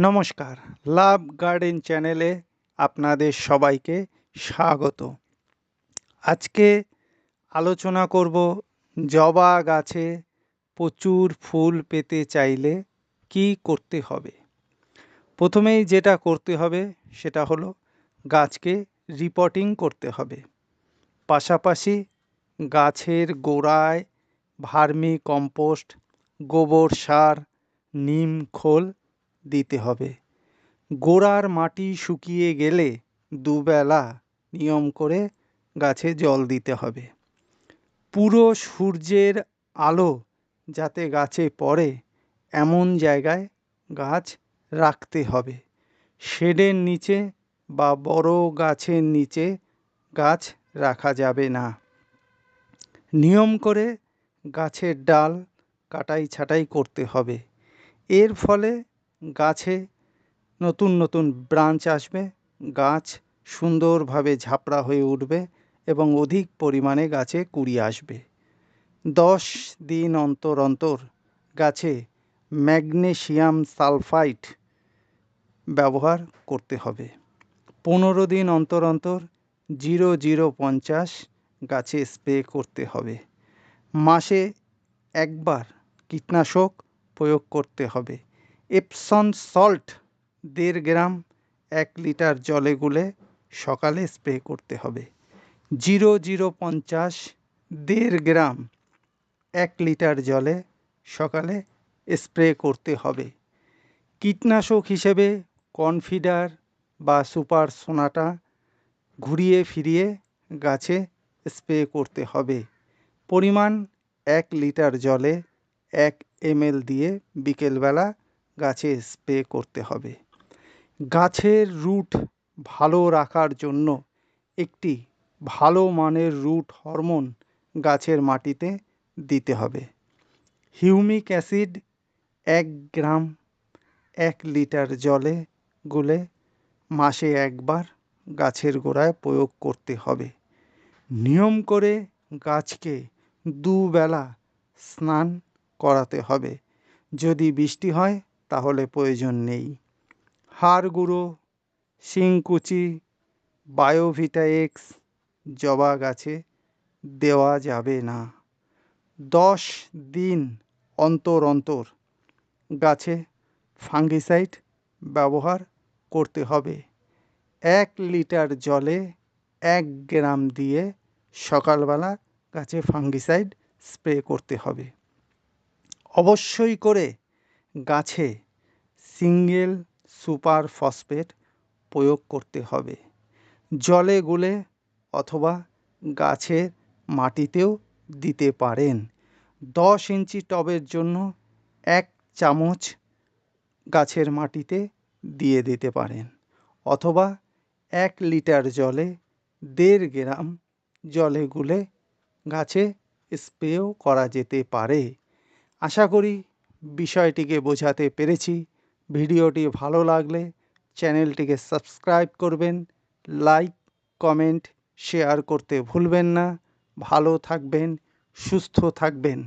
নমস্কার। লাভ গার্ডেন চ্যানেলে আপনাদের সবাইকে স্বাগত। আজকে আলোচনা করব জবা গাছে প্রচুর ফুল পেতে চাইলে কি করতে হবে? প্রথমেই যেটা করতে হবে সেটা হলো গাছকে রিপোর্টিং করতে হবে। পাশাপাশি গাছের গোড়ায় ভার্মি কম্পোস্ট, গোবর সার, নিম খোল দিতে হবে। গোড়ার মাটি শুকিয়ে গেলে দুবেলা নিয়ম করে গাছে জল দিতে হবে। পুরো সূর্যের আলো যাতে গাছে পড়ে, এমন জায়গায় গাছ রাখতে হবে। শেডের নিচে বা বড় গাছের নিচে গাছ রাখা যাবে না। নিয়ম করে গাছের ডাল কাটাই ছাঁটাই করতে হবে। এর ফলে গাছে নতুন নতুন ব্রাঞ্চ আসবে, গাছ সুন্দরভাবে ঝাপড়া হয়ে উঠবে এবং অধিক পরিমাণে গাছে কুড়ি আসবে। দশ দিন অন্তর অন্তর গাছে ম্যাগনেশিয়াম সালফাইট ব্যবহার করতে হবে। পনেরো দিন অন্তর অন্তর জিরো জিরো পঞ্চাশ গাছে স্প্রে করতে হবে। মাসে একবার কীটনাশক প্রয়োগ করতে হবে। এপসন সল্ট দেড় গ্রাম এক লিটার জলে গুলে সকালে স্প্রে করতে হবে। জিরো জিরো পঞ্চাশ দেড় গ্রাম এক লিটার জলে সকালে স্প্রে করতে হবে। কীটনাশক হিসেবে কনফিডার বা সুপার সোনাটা ঘুরিয়ে ফিরিয়ে গাছে স্প্রে করতে হবে। পরিমাণ এক লিটার জলে এক এমএল দিয়ে বিকেলবেলা গাছে স্প্রে করতে হবে। গাছের রুট ভালো রাখার জন্য একটি ভালো মানের রুট হরমোন গাছের মাটিতে দিতে হবে। হিউমিক অ্যাসিড এক গ্রাম এক লিটার জলে গুলে মাসে একবার গাছের গোড়ায় প্রয়োগ করতে হবে। নিয়ম করে গাছকে দুবেলা স্নান করাতে হবে। যদি বৃষ্টি হয় তাহলে প্রয়োজন নেই। হাড় গুঁড়ো শিংকুচি বায়োভিটা এক্স জবা গাছে দেওয়া যাবে না। দশ দিন অন্তর অন্তর গাছে ফাঙ্গিসাইড ব্যবহার করতে হবে। এক লিটার জলে এক গ্রাম দিয়ে সকালবেলা গাছে ফাঙ্গিসাইড স্প্রে করতে হবে। অবশ্যই করে গাছে সিঙ্গেল সুপার ফসফেট প্রয়োগ করতে হবে। জলে গুলে অথবা গাছের মাটিতেও দিতে পারেন। দশ ইঞ্চি টবের জন্য এক চামচ গাছের মাটিতে দিয়ে দিতে পারেন অথবা এক লিটার জলে দেড় গ্রাম জলে গুলে গাছে স্প্রেও করা যেতে পারে। আশা করি বিষয়টিকে বোঝাতে পেরেছি। ভিডিওটি ভালো লাগলে চ্যানেলটিকে সাবস্ক্রাইব করবেন, লাইক, কমেন্ট, শেয়ার করতে ভুলবেন না। ভালো থাকবেন, সুস্থ থাকবেন।